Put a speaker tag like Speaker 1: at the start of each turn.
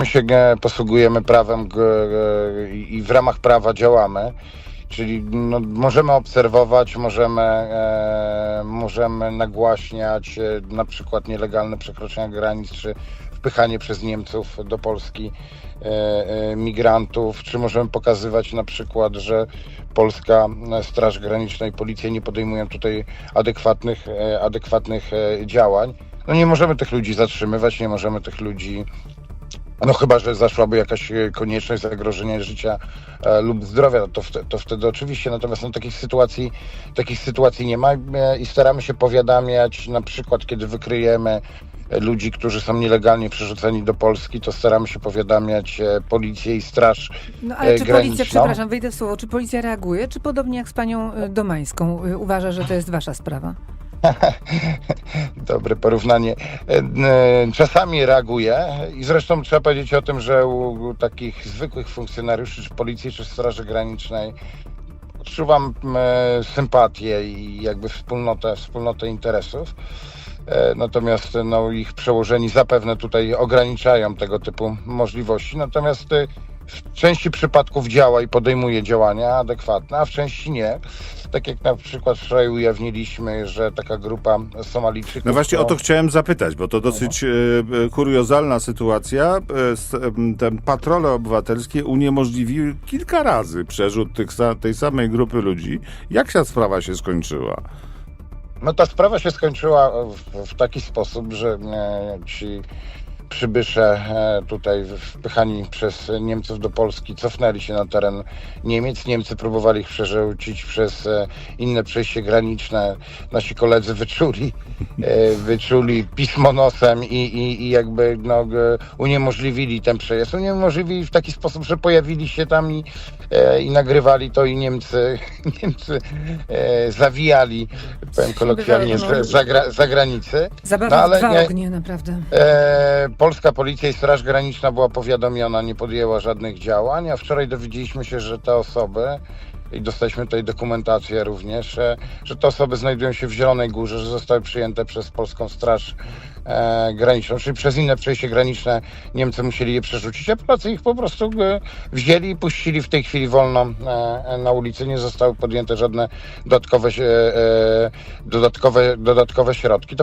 Speaker 1: My się e, posługujemy prawem e, i w ramach prawa działamy. Czyli no, możemy obserwować, możemy, e, możemy nagłaśniać e, na przykład nielegalne przekroczenia granic, czy wpychanie przez Niemców do Polski e, e, migrantów, czy możemy pokazywać na przykład, że polska Straż Graniczna i Policja nie podejmują tutaj adekwatnych, e, adekwatnych e, działań. No nie możemy tych ludzi zatrzymywać, nie możemy tych ludzi no chyba, że zaszłaby jakaś e, konieczność zagrożenia życia e, lub zdrowia, to, wte- to wtedy oczywiście, natomiast no, takich sytuacji takich sytuacji nie ma e, i staramy się powiadamiać, na przykład kiedy wykryjemy e, ludzi, którzy są nielegalnie przerzuceni do Polski, to staramy się powiadamiać policję i straż
Speaker 2: No ale czy
Speaker 1: graniczną.
Speaker 2: policja, przepraszam, wejdę w słowo, czy policja reaguje, czy podobnie jak z panią Domańską uważa, że to jest wasza sprawa?
Speaker 1: Dobre porównanie. E, e, Czasami reaguje i zresztą trzeba powiedzieć o tym, że u takich zwykłych funkcjonariuszy, czy policji, czy Straży Granicznej odczuwam e, sympatię i jakby wspólnotę, wspólnotę interesów. Natomiast no, ich przełożeni zapewne tutaj ograniczają tego typu możliwości. Natomiast w części przypadków działa i podejmuje działania adekwatne, a w części nie. Tak jak na przykład wczoraj ujawniliśmy, że taka grupa Somalijczyków...
Speaker 3: No właśnie o to chciałem zapytać, bo to
Speaker 1: No.
Speaker 3: dosyć e, e, kuriozalna sytuacja. E, s- em, Te patrole obywatelskie uniemożliwiły kilka razy przerzut tych, tej samej grupy ludzi. Jak ta sprawa się skończyła?
Speaker 1: No ta sprawa się skończyła w, w taki sposób, że e, ci przybysze e, tutaj wpychani przez Niemców do Polski cofnęli się na teren Niemiec. Niemcy próbowali ich przerzucić przez e, inne przejście graniczne. Nasi koledzy wyczuli, e, wyczuli pismo nosem i, i, i jakby no, uniemożliwili ten przejazd. Uniemożliwili w taki sposób, że pojawili się tam i, i nagrywali to i Niemcy, Niemcy zawijali, powiem kolokwialnie,
Speaker 2: Bywało,
Speaker 1: z zagra, zagranicy.
Speaker 2: Zabawa
Speaker 1: No,
Speaker 2: w
Speaker 1: ale
Speaker 2: dwa ognie, naprawdę.
Speaker 1: E, polska policja i Straż Graniczna była powiadomiona, nie podjęła żadnych działań, a wczoraj dowiedzieliśmy się, że te osoby, i dostaliśmy tutaj dokumentację również, e, że te osoby znajdują się w Zielonej Górze, że zostały przyjęte przez Polską Straż e, Graniczną, czyli przez inne przejście graniczne Niemcy musieli je przerzucić, a Polacy ich po prostu e, wzięli i puścili w tej chwili wolno na ulicy. Nie zostały podjęte żadne dodatkowe, dodatkowe, dodatkowe środki.